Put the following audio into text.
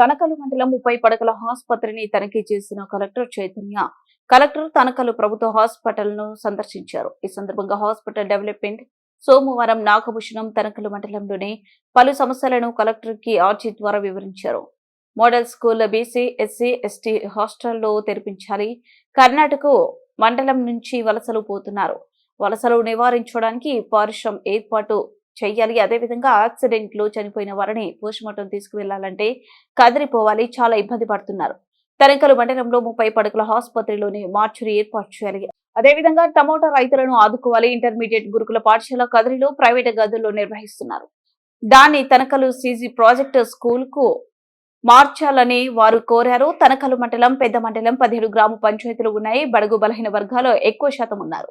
తనకలు మండలం ముప్పై పడకల ఆసుపత్రిని తనిఖీ చేసిన కలెక్టర్ చైతన్య కలెక్టర్ తనకలు ప్రభుత్వ హాస్పిటల్ను సందర్శించారు. ఈ సందర్భంగా హాస్పిటల్ డెవలప్మెంట్ సోమవారం నాగభూషణం తనకలు మండలంలోని పలు సమస్యలను కలెక్టర్కి ఆర్జీ ద్వారా వివరించారు. Model school BC SC ST హాస్టల్లో తెరిపించాలి. కర్ణాటక మండలం నుంచి వలసలు పోతున్నారు. వలసలు నివారించడానికి పారిశ్రమ ఏర్పాటు చెయ్యాలి. అదేవిధంగా యాక్సిడెంట్లు చనిపోయిన వారిని పోస్టుమార్టం తీసుకువెళ్ళాలంటే కదిలిపోవాలి. చాలా ఇబ్బంది పడుతున్నారు. తనికలు మండలంలో ముప్పై పడకల ఆసుపత్రిలోని మార్చురీ ఏర్పాటు చేయాలి. అదేవిధంగా టమోటా రైతులను ఆదుకోవాలి. ఇంటర్మీడియట్ గురుకుల పాఠశాల కదిరిలో ప్రైవేట్ గదుల్లో నిర్వహిస్తున్నారు. దాన్ని తనకలు సీజీ ప్రాజెక్ట్ స్కూల్కు మార్చాలని వారు కోరారు. తనకలు మండలం పెద్ద మండలం పదిహేడు గ్రామ పంచాయతీలు ఉన్నాయి. బడుగు బలహీన వర్గాలు ఎక్కువ శాతం ఉన్నారు?